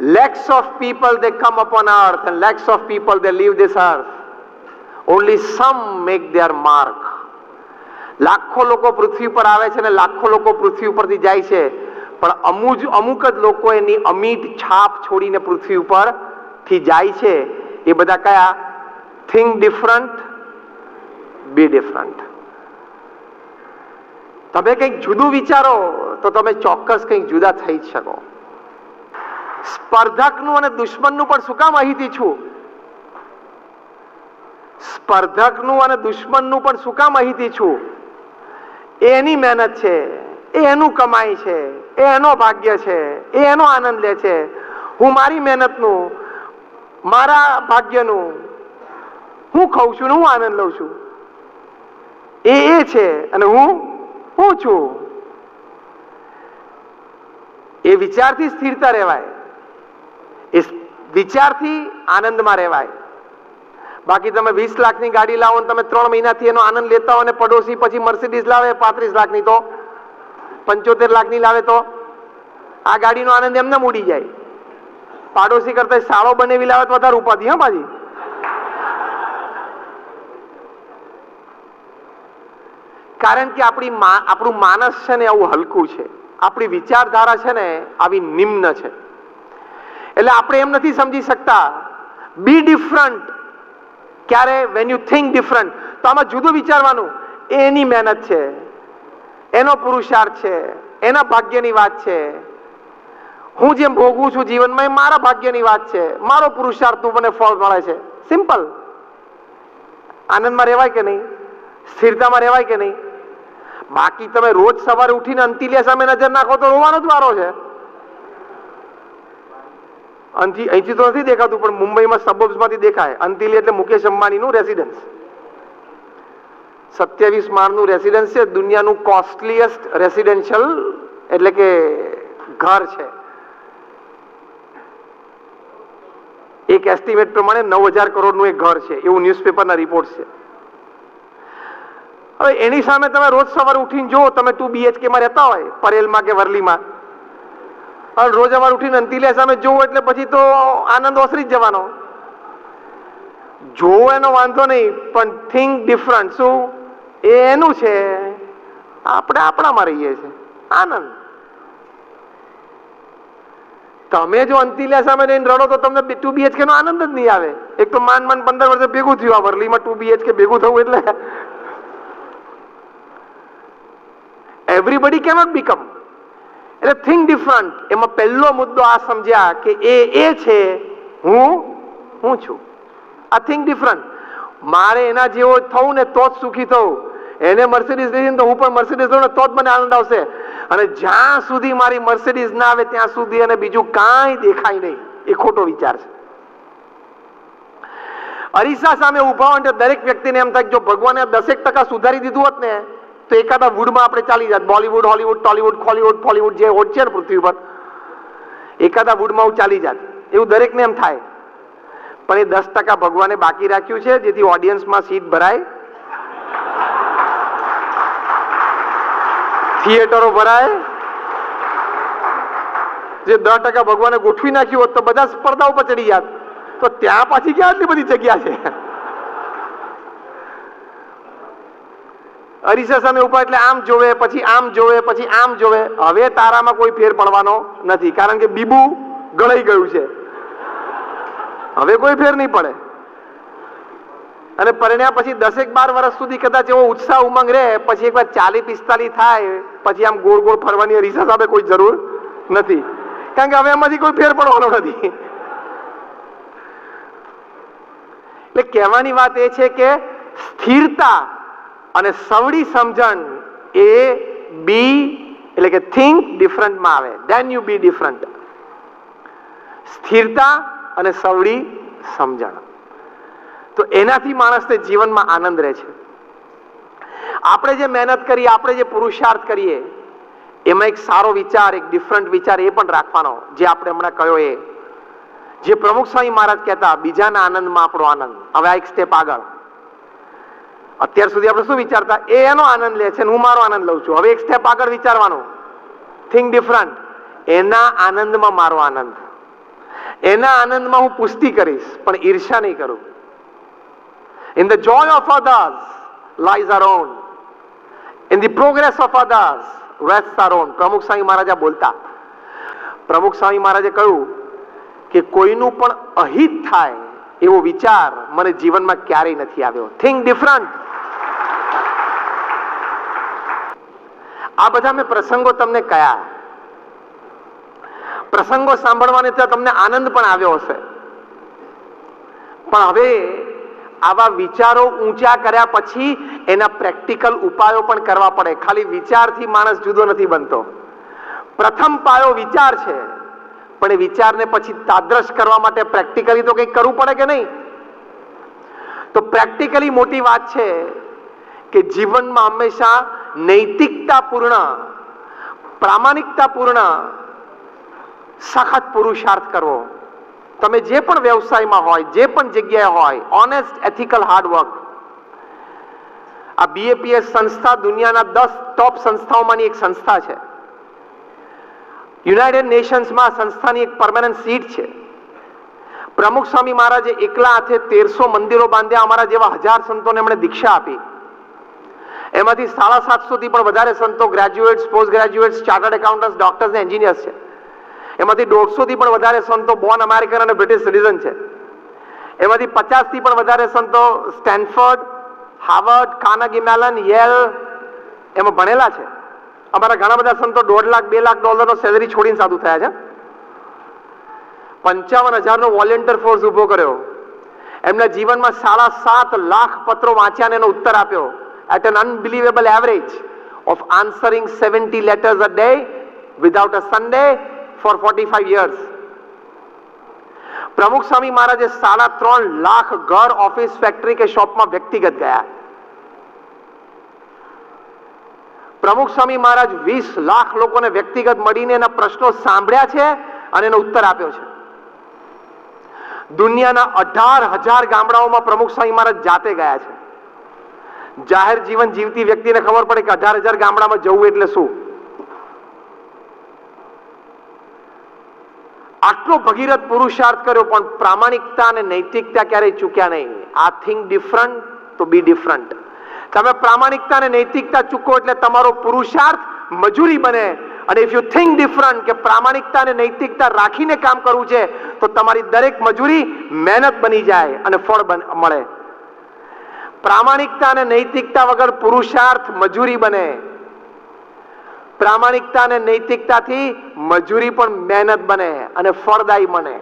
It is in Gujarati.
lakhs of people, they come upon earth and lakhs of people, they leave this earth. Only some make their mark. લાખો લોકો પૃથ્વી પર આવે છે અને લાખો લોકો પૃથ્વી ઉપરથી જાય છે. પણ અમુક અમુક જ લોકો એની અમીટ છાપ છોડીને પૃથ્વી ઉપરથી જાય છે. એ બધા કયા? થિંક ડિફરન્ટ બી ડિફરન્ટ તમે કંઈક જુદું વિચારો, તો તમે ચોક્કસ કંઈક જુદા થઈ જ શકો. સ્પર્ધકનું અને દુશ્મનનું પણ શું કામ અહીંથી છું? સ્પર્ધકનું અને દુશ્મનનું પણ શું કામ અહીંથી છું? એની મહેનત છે, એ એનું કમાઈ છે, એ એનો ભાગ્ય છે, એ એનો આનંદ લે છે. હું મારી મહેનતનું, મારા ભાગ્યનું, હું ખાઉં છું ને હું આનંદ લઉં છું. એ એ છે અને હું હું છું. એ વિચારથી સ્થિરતા રહેવાય. એ વિચારથી આનંદમાં રહેવાય. બાકી તમે વીસ લાખની ગાડી લાવો તમે ત્રણ મહિનાથી એનો આનંદ લેતા હો અને પડોશી પછી મર્સિડીઝ લાવે, પાંત્રીસ લાખની તો, પંચોતેર લાખની લાવે તો, આ ગાડીનો આનંદ એમને ઉડી જાય. પાડોશી કરતા સાળો બનેવી લાવે તો વધારે ઉપાધિ, હા પાછી કારણ કે આપણી આપણું માનસ છે ને આવું હલકું છે. આપણી વિચારધારા છે ને આવી નિમ્ન છે. એટલે આપણે એમ નથી સમજી શકતા. બી ડિફરન્ટ ક્યારે? વેન યુ થિંક ડિફરન્ટ તો આમાં જુદું વિચારવાનું. એની મહેનત છે. એનો પુરુષાર્થ છે. એના ભાગ્યની વાત છે. હું જેમ ભોગવું છું જીવનમાં એ મારા ભાગ્યની વાત છે. મારો પુરુષાર્થનું મને ફળ મળે છે. સિમ્પલ આનંદમાં રહેવાય કે નહીં? સ્થિરતામાં રહેવાય કે નહીં? બાકી તમે રોજ સવારે ઉઠીને અંતિલિયા સામે નજર નાખો તો રોવાનો જ વારો છે. અહીંથી અહીંથી તો નથી દેખાતું, પણ મુંબઈમાં સબબ્સમાંથી દેખાય. અંતિલી એટલે મુકેશ અંબાણીનું રેસિડન્સ સત્યાવીસ માળનું રેસિડન્સ છે. દુનિયાનું કોસ્ટલીએસ્ટ રેસિડેન્શિયલ એટલે કે ઘર છે. એક એસ્ટિમેટ પ્રમાણે નવ હજાર કરોડનું એક ઘર છે. એવું ન્યૂઝપેપરના રિપોર્ટ છે. હવે એની સામે તમે રોજ સવારે ઉઠીને જુઓ, તમે ટુ બીએચકેમાં રહેતા હોય, પરેલમાં કે વરલીમાં હવે રોજ અમારે ઉઠીને અંતિલિયા સામે જોવું એટલે પછી તો આનંદ ઓસરી જ જવાનો. જોવો એનો વાંધો નહીં, પણ થિંક ડિફરન્ટ શું? એ એનું છે. આપણે આપણામાં રહીએ છીએ. આનંદ. તમે જો અંતિલિયા સામે રહીને રડો તો તમને ટુ બીએચકે નો આનંદ જ નહીં આવે. એક તો માન માંડ પંદર વર્ષે ભેગું થયું આ વરલીમાં ટુ બીએચકે ભેગું થવું એટલે. એવરીબડી કેનોટ બીકમ એટલે થિંક ડિફરન્ટ એમાં પહેલો મુદ્દો આ સમજ્યા કે એ એ છે, હું હું છું. આ થિંક ડિફરન્ટ મારે એના જેવો થવું ને તો જ સુખી થવું. એને મર્સિડીઝ લીધી તો હું પણ મર્સિડીઝ લઉં ને તો જ મને આનંદ આવશે. અને જ્યાં સુધી મારી મર્સિડીઝ ના આવે ત્યાં સુધી અને બીજું કાંઈ દેખાય નહીં. એ ખોટો વિચાર છે. અરીસા સામે ઊભા હોય દરેક વ્યક્તિને એમ થાય જો ભગવાને દસેક ટકા સુધારી દીધું હોત ને તો એકાદા વુડમાં આપણે ચાલી જાત Bollywood, Hollywood, Tollywood, kholiwood, pholiwood જે હોટ છે ને પૃથ્વી પર એકાદા વુડમાં હું ચાલી જાત. એવું દરેકને એમ થાય. પણ એ દસ ટકા ભગવાને બાકી રાખ્યું છે, જેથી ઓડિયન્સમાં સીટ ભરાય. થિયેટરો ભરાય. જે દસ ટકા ભગવાને ગોઠવી નાખ્યું હોત તો બધા સ્પર્ધા ઉપર ચડી જાત. તો ત્યાં પાછી ક્યાં આટલી બધી જગ્યા છે? સામે ઉપર એટલે આમ જોવે, પછી આમ જોવે, પછી આમ જોવે. હવે તારામાં કોઈ ફેર પડવાનો નથી, કારણ કે બીબુ ગળાઈ ગયું છે. હવે કોઈ ફેર નહીં પડે. અને પરિણ્યા પછી દસેક બાર વર્ષ સુધી કદાચ એવો ઉત્સાહ ઉમંગ રહે, પછી એકવાર ચાલી પિસ્તાલી થાય, પછી આમ ગોળ ગોળ ફરવાની રીસા સામે કોઈ જરૂર નથી. કારણ કે હવે એમાંથી કોઈ ફેર પડવાનો નથી. એટલે કહેવાની વાત એ છે કે સ્થિરતા અને સવડી સમજણ એ બી એટલે કે થિંક ડિફરન્ટમાં આવે. દેન યુ બી ડિફરન્ટ સ્થિરતા અને સવડી સમજણ. તો એનાથી માણસને જીવનમાં આનંદ રહે છે. આપણે જે મહેનત કરીએ, આપણે જે પુરુષાર્થ કરીએ, એમાં એક સારો વિચાર, એક ડિફરન્ટ વિચાર એ પણ રાખવાનો, જે આપણે હમણાં કહ્યો એ. જે પ્રમુખ સ્વામી મહારાજ કહેતા, બીજાના આનંદમાં આપણો આનંદ. હવે આ એક સ્ટેપ આગળ. અત્યાર સુધી આપણે શું વિચારતા? એ એનો આનંદ લે છે હું મારો આનંદ લઉં છું. હવે એક સ્ટેપ આગળ વિચારવાનો. થિંક ડિફરન્ટ એના આનંદમાં મારો આનંદ. એના આનંદમાં હું પુષ્ટિ કરીશ, પણ ઈર્ષા નહીં કરું. In the joy of others lies our own in the progress of others rest our own Pramukh Swami Maharaja બોલતા. પ્રમુખ સ્વામી મહારાજે કહ્યું કે કોઈનું પણ અહિત થાય એવો વિચાર મને જીવનમાં ક્યારેય નથી આવ્યો. થિંક ડિફરન્ટ આ બધા મેં પ્રસંગો તમને કયા. પ્રસંગો સાંભળવાને ત્યાં તમને આનંદ પણ આવ્યો હશે. પણ હવે આવા વિચારો ઊંચા કર્યા પછી એના પ્રેક્ટિકલ ઉપાયો પણ કરવા પડે. ખાલી વિચારથી માણસ જુદો નથી બનતો. પ્રથમ પાયો વિચાર છે. પણ એ વિચારને પછી તાદ્રશ કરવા માટે પ્રેક્ટિકલી તો કંઈક કરવું પડે કે નહીં? તો પ્રેક્ટિકલી મોટી વાત છે કે જીવનમાં હંમેશા નૈતિકતાપૂર્ણ પ્રામાણિકતાપૂર્ણ સખત પુરુષાર્થ કરવો તમે જે પણ વ્યવસાયમાં હોય જે પણ જગ્યાએ હોય ઓનેસ્ટ એથિકલ હાર્ડવર્ક આ બીએપીએસ સંસ્થા દુનિયાના દસ ટોપ સંસ્થાઓમાંની એક સંસ્થા છે યુનાઇટેડ નેશન્સમાં સંસ્થાની એક પરમાનન્ટ સીટ છે પ્રમુખ સ્વામી મહારાજે એકલા હાથે તેરસો મંદિરો બાંધ્યા અમારા જેવા હજાર સંતોને એમણે દીક્ષા આપી એમાંથી સાડા સાતસોથી પણ વધારે સંતો graduates post graduates chartered accountants doctors ને એન્જિનિયર્સ છે. એમાંથી દોઢસોથી પણ વધારે સંતો બોર્ન અમેરિકન અને બ્રિટિશ સિટીઝન છે. એમાંથી પચાસથી પણ વધારે સંતો Stanford Harvard Carnegie Mellon Yale એમાં ભણેલા છે. અમારા ઘણા બધા સંતો દોઢ લાખ, બે લાખ ડોલરનો સેલરી છોડીને સાધુ થયા છે. પંચાવન હજારનો વોલેન્ટિયર ફોર્સ ઊભો કર્યો. એમના જીવનમાં સાડા સાત લાખ પત્રો વાંચ્યા અને એનો ઉત્તર આપ્યો. At an unbelievable average of answering seventy letters a day without a Sunday for forty years. Years Pramukh Swami મહારાજે સાડા ત્રણ લાખ ઘર ઓફિસ ફેક્ટરી કે શોપમાં વ્યક્તિગત ગયા પ્રમુખ સ્વામી મહારાજ વીસ લાખ લોકોને વ્યક્તિગત મળીને એના પ્રશ્નો સાંભળ્યા છે અને એનો ઉત્તર આપ્યો છે. દુનિયાના અઢાર હજાર ગામડાઓમાં પ્રમુખ સ્વામી મહારાજ જાતે ગયા છે. જાહેર જીવન જીવતી વ્યક્તિને ખબર પડે કે અઢાર હજાર ગામડામાં જવું એટલે શું? આટલો ભગીરથ પુરુષાર્થ કર્યો, પણ પ્રામાણિકતા અને નૈતિકતા ક્યારેય ચૂક્યા નહીં. આ થિંગ ડિફરન્ટ તો બી ડિફરન્ટ. તમે પ્રામાણિકતા અને નૈતિકતા ચૂકો એટલે તમારો પુરુષાર્થ મજૂરી બને. અને ઇફ યુ થિંક ડિફરન્ટ કે પ્રામાણિકતા અને નૈતિકતા રાખીને કામ કરવું છે, તો તમારી દરેક મજૂરી મહેનત બની જાય અને ફળ મળે. પ્રામાણિકતા અને નૈતિકતા વગર પુરુષાર્થ મજૂરી બને. પ્રામાણિકતા અને નૈતિકતાથી મજૂરી પણ મહેનત બને અને ફળદાયી બને.